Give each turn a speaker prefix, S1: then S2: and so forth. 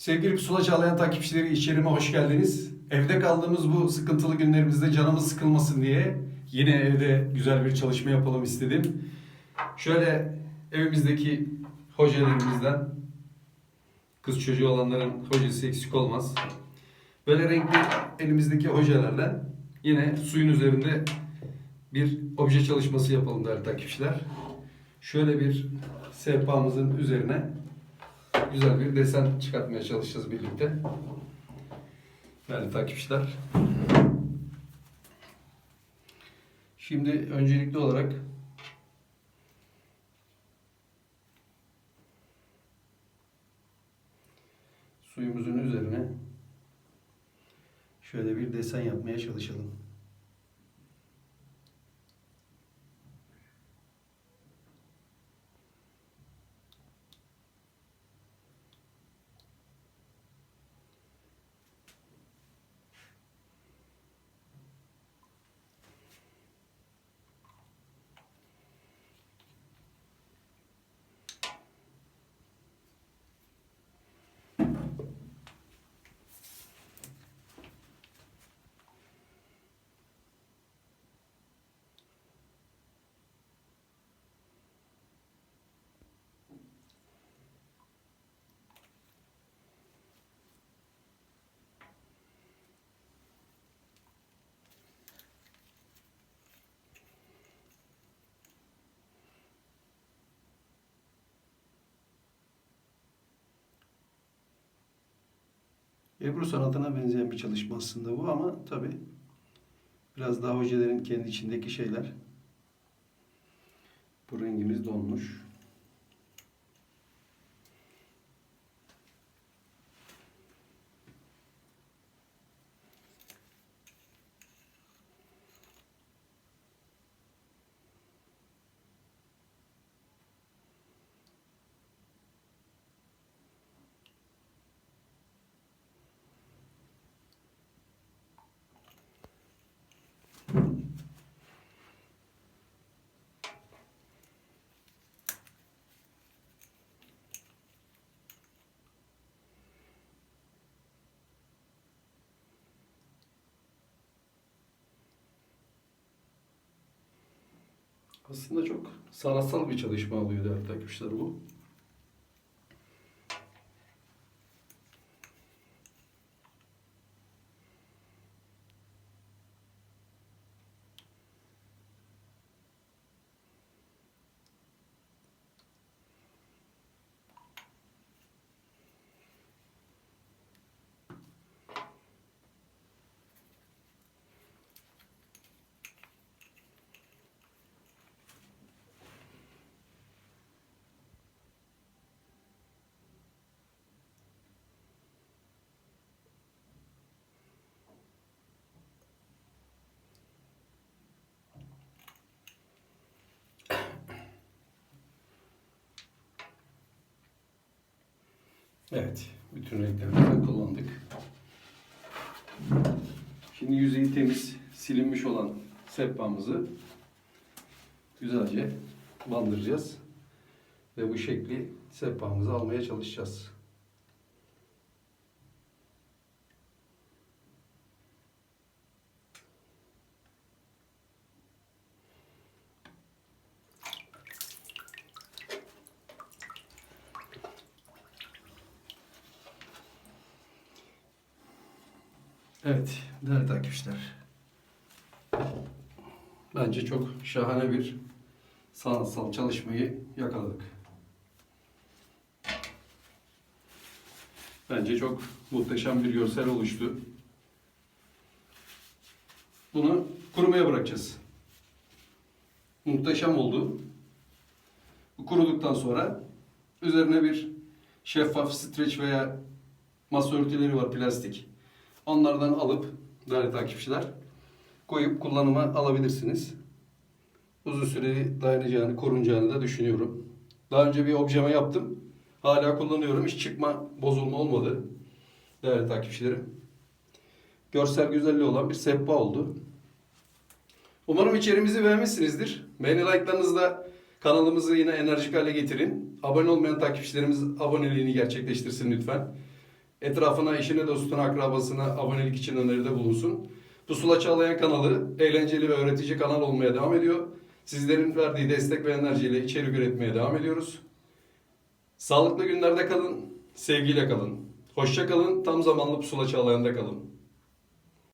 S1: Sevgili Pusula Çağlayan takipçileri içerime hoş geldiniz. Evde kaldığımız bu sıkıntılı günlerimizde canımız sıkılmasın diye yine evde güzel bir çalışma yapalım istedim. Şöyle evimizdeki hojelerimizden kız çocuğu olanların hojesi eksik olmaz. Böyle renkli elimizdeki hojelerle yine suyun üzerinde bir obje çalışması yapalım değerli takipçiler. Şöyle bir sehpamızın üzerine güzel bir desen çıkartmaya çalışacağız birlikte. Değerli takipçiler. Şimdi öncelikli olarak suyumuzun üzerine şöyle bir desen yapmaya çalışalım. Ebru sanatına benzeyen bir çalışma aslında bu ama tabi biraz daha hocelerin kendi içindeki şeyler. Bu rengimiz donmuş. Aslında çok sanatsal bir çalışma oluyor değerli takipçiler bu. Evet, bütün renklerimizi kullandık. Şimdi yüzeyi temiz, silinmiş olan sehpamızı güzelce bandıracağız. Ve bu şekli sehpamıza almaya çalışacağız. Evet, değerli takipçiler. Bence çok şahane bir sanatsal çalışmayı yakaladık. Bence çok muhteşem bir görsel oluştu. Bunu kurumaya bırakacağız. Muhteşem oldu. Bu kuruduktan sonra üzerine bir şeffaf streç veya masa örtüleri var plastik. Onlardan alıp değerli takipçiler koyup kullanıma alabilirsiniz. Uzun süreli dayanacağını, korunacağını da düşünüyorum. Daha önce bir objeme yaptım. Hala kullanıyorum. Hiç çıkma, bozulma olmadı. Değerli takipçilerim. Görsel güzelliği olan bir sehpa oldu. Umarım içeriğimizi beğenmişsinizdir. Beğeni like'larınızla kanalımızı yine enerjik hale getirin. Abone olmayan takipçilerimiz aboneliğini gerçekleştirsin lütfen. Etrafına, eşine, dostuna, akrabasına abonelik için öneride bulunsun. Pusula Çağlayan kanalı eğlenceli ve öğretici kanal olmaya devam ediyor. Sizlerin verdiği destek ve enerjiyle içerik üretmeye devam ediyoruz. Sağlıklı günlerde kalın, sevgiyle kalın. Hoşça kalın, tam zamanlı Pusula Çağlayan'da kalın.